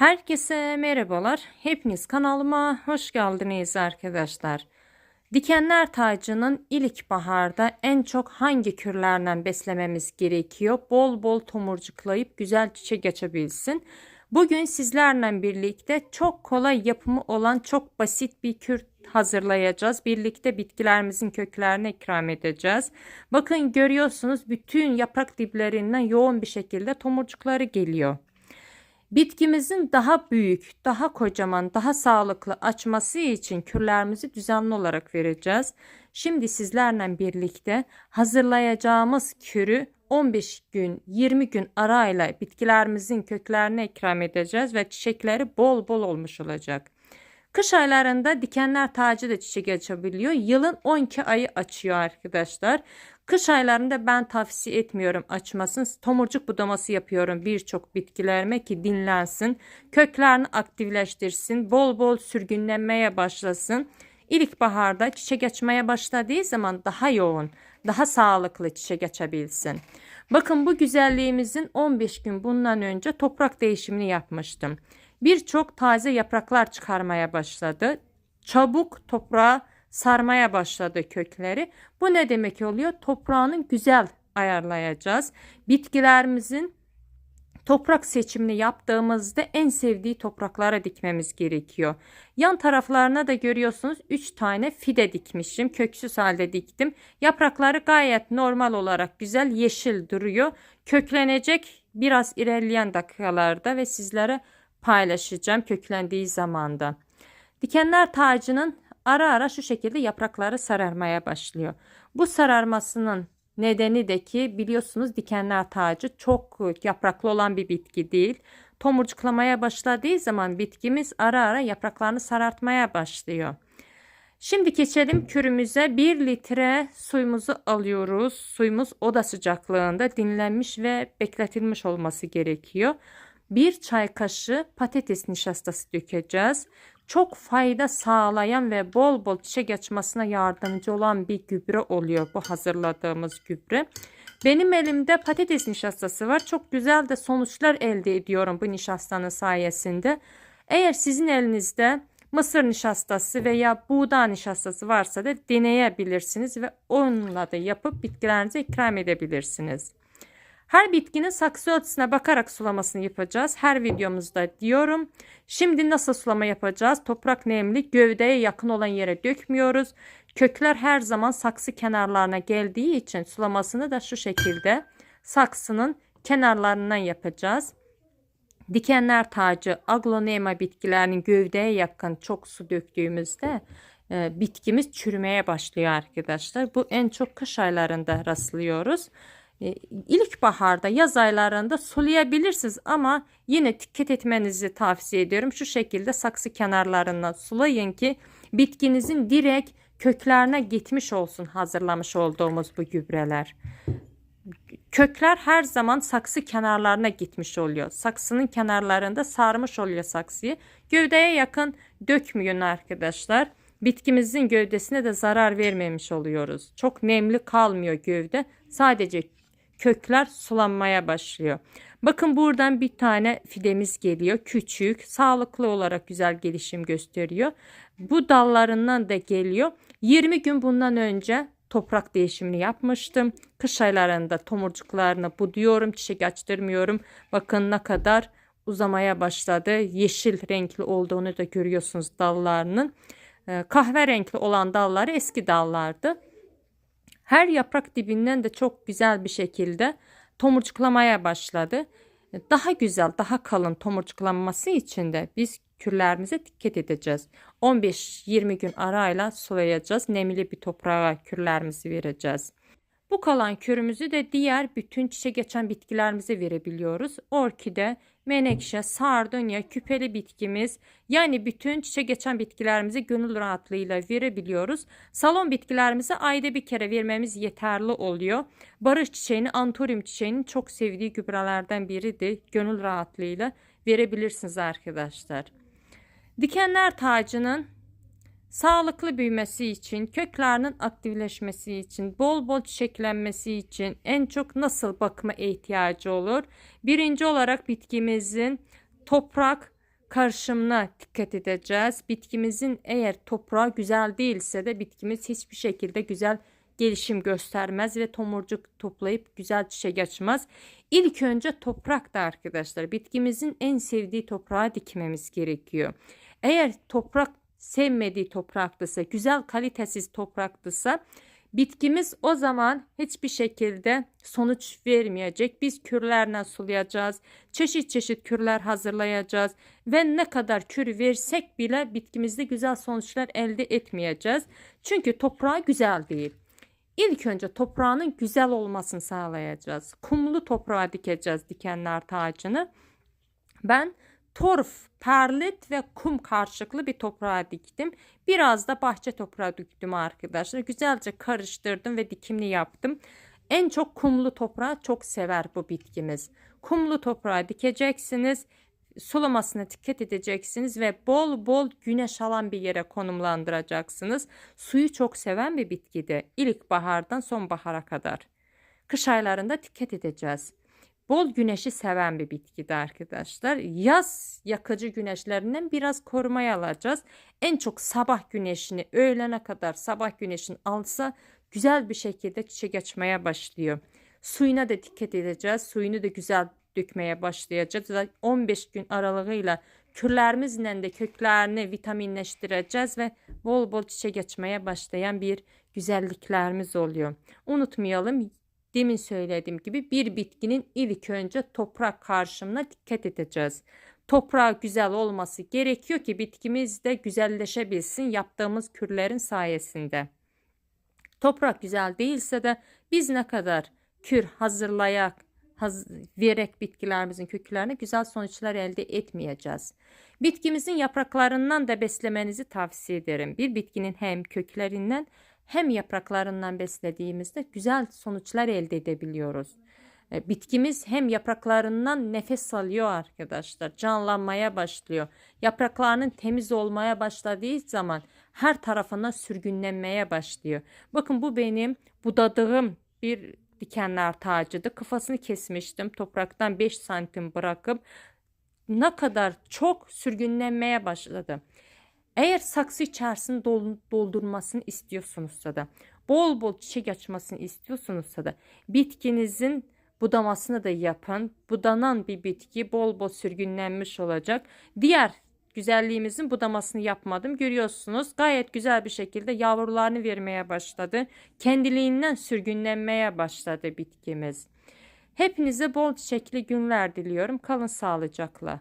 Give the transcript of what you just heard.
Herkese merhabalar. Hepiniz kanalıma hoş geldiniz arkadaşlar. Dikenler tacının ilk baharda en çok hangi kürlerden beslememiz gerekiyor? Bol bol tomurcuklayıp güzel çiçek açabilsin. Bugün sizlerle birlikte çok kolay yapımı olan çok basit bir kür hazırlayacağız. Birlikte bitkilerimizin köklerine ikram edeceğiz. Bakın görüyorsunuz bütün yaprak diplerinden yoğun bir şekilde tomurcukları geliyor. Bitkimizin daha büyük, daha kocaman, daha sağlıklı açması için kürlerimizi düzenli olarak vereceğiz. Şimdi sizlerle birlikte hazırlayacağımız kürü 15 gün, 20 gün arayla bitkilerimizin köklerine ikram edeceğiz ve çiçekleri bol bol olmuş olacak. Kış aylarında dikenler tacı da çiçek açabiliyor. Yılın 12 ayı açıyor arkadaşlar. Kış aylarında ben tavsiye etmiyorum açmasın. Tomurcuk budaması yapıyorum birçok bitkilerime ki dinlensin. Köklerini aktifleştirsin. Bol bol sürgünlenmeye başlasın. İlkbaharda çiçek açmaya başladığı zaman daha yoğun, daha sağlıklı çiçek açabilsin. Bakın bu güzelliğimizin 15 gün bundan önce toprak değişimini yapmıştım. Birçok taze yapraklar çıkarmaya başladı. Çabuk toprağa sarmaya başladı kökleri. Bu ne demek oluyor? Toprağını güzel ayarlayacağız. Bitkilerimizin toprak seçimini yaptığımızda en sevdiği topraklara dikmemiz gerekiyor. Yan taraflarına da görüyorsunuz 3 tane fide dikmişim. Köksüz halde diktim. Yaprakları gayet normal olarak güzel yeşil duruyor. Köklenecek biraz ilerleyen dakikalarda ve sizlere paylaşacağım köklendiği zamanda. Dikenler tacının ara ara şu şekilde yaprakları sararmaya başlıyor. Bu sararmasının nedeni de ki biliyorsunuz dikenler tacı çok yapraklı olan bir bitki değil. Tomurcuklamaya başladığı zaman bitkimiz ara ara yapraklarını sarartmaya başlıyor. Şimdi geçelim kürümüze. 1 litre suyumuzu alıyoruz. Suyumuz oda sıcaklığında dinlenmiş ve bekletilmiş olması gerekiyor. 1 çay kaşığı patates nişastası dökeceğiz çok fayda sağlayan ve bol bol çiçek açmasına yardımcı olan bir gübre oluyor bu hazırladığımız gübre. Benim elimde patates nişastası var. Çok güzel de sonuçlar elde ediyorum bu nişastanın sayesinde. Eğer sizin elinizde mısır nişastası veya buğday nişastası varsa da deneyebilirsiniz ve onunla da yapıp bitkilerinize ikram edebilirsiniz. Her bitkinin saksı ölçüsüne bakarak sulamasını yapacağız. Her videomuzda diyorum. Şimdi nasıl sulama yapacağız? Toprak nemli gövdeye yakın olan yere dökmüyoruz. Kökler her zaman saksı kenarlarına geldiği için sulamasını da şu şekilde saksının kenarlarından yapacağız. Dikenler tacı aglonema bitkilerinin gövdeye yakın çok su döktüğümüzde e, bitkimiz çürümeye başlıyor arkadaşlar. Bu en çok kış aylarında rastlıyoruz. E, ilkbaharda yaz aylarında sulayabilirsiniz ama yine dikkat etmenizi tavsiye ediyorum. Şu şekilde saksı kenarlarına sulayın ki bitkinizin direkt köklerine gitmiş olsun hazırlamış olduğumuz bu gübreler. Kökler her zaman saksı kenarlarına gitmiş oluyor. Saksının kenarlarında sarmış oluyor saksıyı. Gövdeye yakın dökmüyorsun arkadaşlar. Bitkimizin gövdesine de zarar vermemiş oluyoruz. Çok nemli kalmıyor gövde. Sadece kökler sulanmaya başlıyor. Bakın buradan bir tane fidemiz geliyor. Küçük, sağlıklı olarak güzel gelişim gösteriyor. Bu dallarından da geliyor. 20 gün bundan önce toprak değişimini yapmıştım. Kış aylarında tomurcuklarını buduyorum, çiçek açtırmıyorum. Bakın ne kadar uzamaya başladı. Yeşil renkli olduğunu da görüyorsunuz dallarının. Ee, kahverengi olan dalları eski dallardı. Her yaprak dibinden de çok güzel bir şekilde tomurcuklamaya başladı. Daha güzel, daha kalın tomurcuklanması için de biz kürlerimize dikkat edeceğiz. 15-20 gün arayla sulayacağız. Nemli bir toprağa kürlerimizi vereceğiz. Bu kalan kürümüzü de diğer bütün çiçek geçen bitkilerimize verebiliyoruz. Orkide, menekşe, sardunya, küpeli bitkimiz yani bütün çiçek geçen bitkilerimizi gönül rahatlığıyla verebiliyoruz. Salon bitkilerimizi ayda bir kere vermemiz yeterli oluyor. Barış çiçeğini, antorium çiçeğinin çok sevdiği gübrelerden biridir. Gönül rahatlığıyla verebilirsiniz arkadaşlar. Dikenler tacının sağlıklı büyümesi için, köklerinin aktifleşmesi için, bol bol çiçeklenmesi için en çok nasıl bakıma ihtiyacı olur? Birinci olarak bitkimizin toprak karışımına dikkat edeceğiz. Bitkimizin eğer toprağı güzel değilse de bitkimiz hiçbir şekilde güzel gelişim göstermez ve tomurcuk toplayıp güzel çiçek açmaz. İlk önce toprak da arkadaşlar bitkimizin en sevdiği toprağa dikmemiz gerekiyor. Eğer toprak sevmediği topraktıysa, güzel kalitesiz topraktıysa bitkimiz o zaman hiçbir şekilde sonuç vermeyecek. Biz kürlerle sulayacağız. Çeşit çeşit kürler hazırlayacağız ve ne kadar kür versek bile bitkimizde güzel sonuçlar elde etmeyeceğiz. Çünkü toprağı güzel değil. İlk önce toprağının güzel olmasını sağlayacağız. Kumlu toprağa dikeceğiz dikenler tacını. Ben torf, perlit ve kum karşılıklı bir toprağa diktim. Biraz da bahçe toprağı diktim arkadaşlar. Güzelce karıştırdım ve dikimli yaptım. En çok kumlu toprağı çok sever bu bitkimiz. Kumlu toprağa dikeceksiniz. Sulamasına dikkat edeceksiniz ve bol bol güneş alan bir yere konumlandıracaksınız. Suyu çok seven bir bitkide. İlkbahardan sonbahara kadar. Kış aylarında dikkat edeceğiz bol güneşi seven bir bitkide arkadaşlar. Yaz yakıcı güneşlerinden biraz korumaya alacağız. En çok sabah güneşini öğlene kadar sabah güneşini alsa güzel bir şekilde çiçek açmaya başlıyor. Suyuna da dikkat edeceğiz. Suyunu da güzel dökmeye başlayacağız. 15 gün aralığıyla kürlerimizle de köklerini vitaminleştireceğiz ve bol bol çiçek açmaya başlayan bir güzelliklerimiz oluyor. Unutmayalım Demin söylediğim gibi bir bitkinin ilk önce toprak karşımına dikkat edeceğiz. Toprağı güzel olması gerekiyor ki bitkimiz de güzelleşebilsin yaptığımız kürlerin sayesinde. Toprak güzel değilse de biz ne kadar kür hazırlayak, haz vererek bitkilerimizin köklerine güzel sonuçlar elde etmeyeceğiz. Bitkimizin yapraklarından da beslemenizi tavsiye ederim. Bir bitkinin hem köklerinden hem yapraklarından beslediğimizde güzel sonuçlar elde edebiliyoruz. E, bitkimiz hem yapraklarından nefes alıyor arkadaşlar. Canlanmaya başlıyor. Yapraklarının temiz olmaya başladığı zaman her tarafına sürgünlenmeye başlıyor. Bakın bu benim budadığım bir dikenler tacıdı. Kafasını kesmiştim. Topraktan 5 santim bırakıp ne kadar çok sürgünlenmeye başladı. Eğer saksı içerisini doldurmasını istiyorsunuzsa da bol bol çiçek açmasını istiyorsunuzsa da bitkinizin budamasını da yapın. Budanan bir bitki bol bol sürgünlenmiş olacak. Diğer güzelliğimizin budamasını yapmadım. Görüyorsunuz gayet güzel bir şekilde yavrularını vermeye başladı. Kendiliğinden sürgünlenmeye başladı bitkimiz. Hepinize bol çiçekli günler diliyorum. Kalın sağlıcakla.